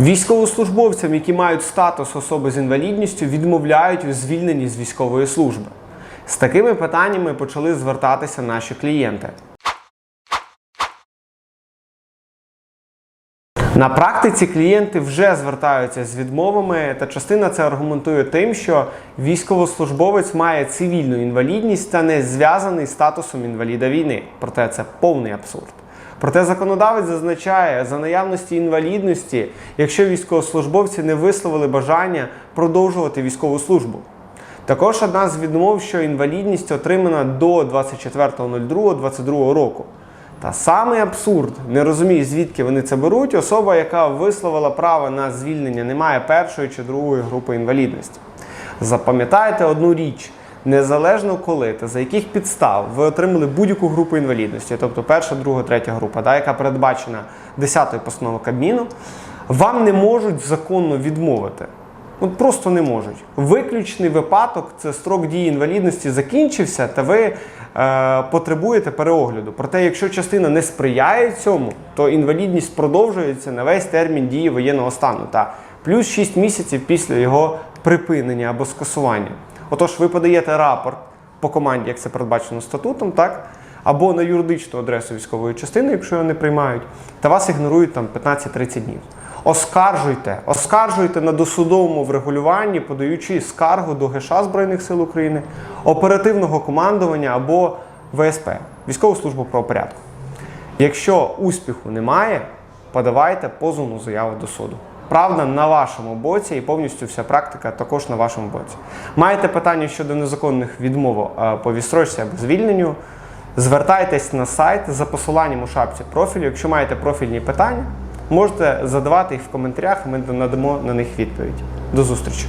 Військовослужбовцям, які мають статус особи з інвалідністю, відмовляють у звільненні з військової служби. З такими питаннями почали звертатися наші клієнти. На практиці клієнти вже звертаються з відмовами, та частина це аргументує тим, що військовослужбовець має цивільну інвалідність та не зв'язаний з статусом інваліда війни. Проте це повний абсурд. Проте законодавець зазначає, за наявності інвалідності, якщо військовослужбовці не висловили бажання продовжувати військову службу. Також одна з відмов, що інвалідність отримана до 24.02.22 року. Та самий абсурд, не розумію, звідки вони це беруть. Особа, яка висловила право на звільнення, не має першої чи другої групи інвалідності. Запам'ятайте одну річ: незалежно коли та за яких підстав ви отримали будь-яку групу інвалідності, тобто перша, друга, третя група, да, яка передбачена 10-ю постановою Кабміну, вам не можуть законно відмовити. От просто не можуть. Виключний випадок це строк дії інвалідності закінчився, та ви е, потребуєте переогляду. Проте, якщо частина не сприяє цьому, то інвалідність продовжується на весь термін дії воєнного стану та плюс 6 місяців після його припинення або скасування. Отож, ви подаєте рапорт по команді, як це передбачено статутом, так? Або на юридичну адресу військової частини, якщо його не приймають, та вас ігнорують там 15-30 днів. Оскаржуйте, оскаржуйте на досудовому врегулюванні, подаючи скаргу до ГШ Збройних сил України, оперативного командування або ВСП військову службу правопорядку. Якщо успіху немає, подавайте позовну заяву до суду. Правда на вашому боці і повністю вся практика також на вашому боці. Маєте питання щодо незаконних відмов е, по відстрочці або звільненню? Звертайтесь на сайт за посиланням у шапці профілю. Якщо маєте профільні питання, можете задавати їх в коментарях, ми надамо на них відповідь. До зустрічі!